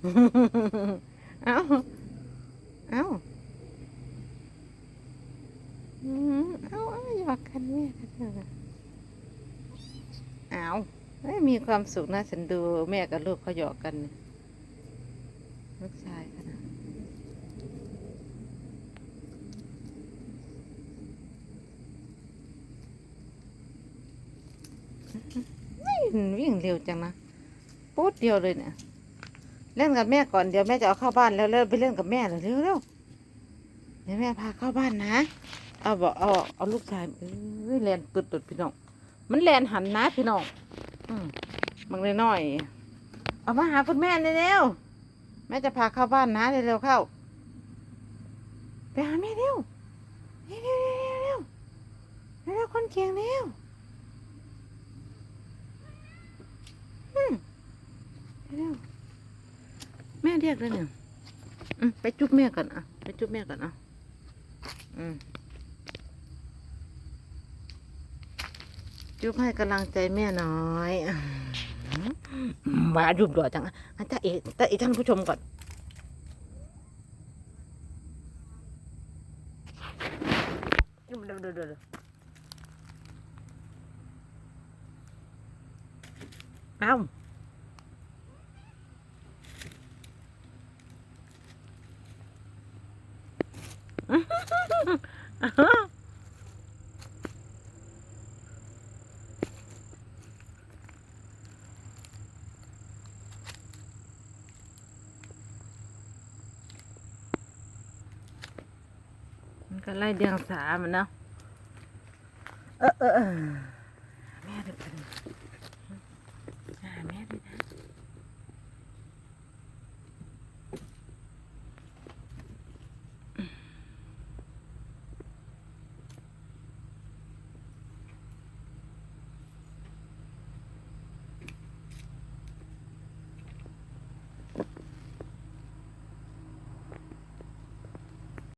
เอาเอาอืมเอาเอาหยอกกันแม่กันเถอะเอาเอ้ยมีความสุขนะฉันดูแม่กับลูกเขาหยอกกันลูกชายกันนะวิ่งเร็วจังนะปุ๊ดเดียวเลยเนี่ย เล่นกับแม่ก่อนเดี๋ยวแม่จะเอาเข้าบ้านแล้วเร็วไปเล่นกับแม่เลยเร็วเร็วเดี๋ยวแม่พาเข้าบ้านนะเอาบอกเอาเอาลูกชายเอ้ยแลนตุดตุดพี่น้องมันแลนหันนะพี่น้องอืมบางน้อยเอามาหาคุณแม่เร็วๆแม่จะพาเข้าบ้านนะเร็วๆเข้าไปหาแม่เร็วเร็วเร็วเร็วเร็วเร็วคนเก่งเร็วอืมเร็ว แม่เรียกแล้วเนี่ยอืมไปจุ๊บแม่ก่อนอะ ไปจุ๊บแม่ก่อนอะอืมจุ๊บให้กำลังใจแม่หน่อยอืมว่าจุ๊บด่วจังอะอะจ้าเอ๋จ้าเอ๋ท่านผู้ชมก่อนจุ๊บเดี๋ยวเดี๋ยวเดี๋ยวเอ้า มันก็ไล่เดียงสามันเนาะเออเออเออ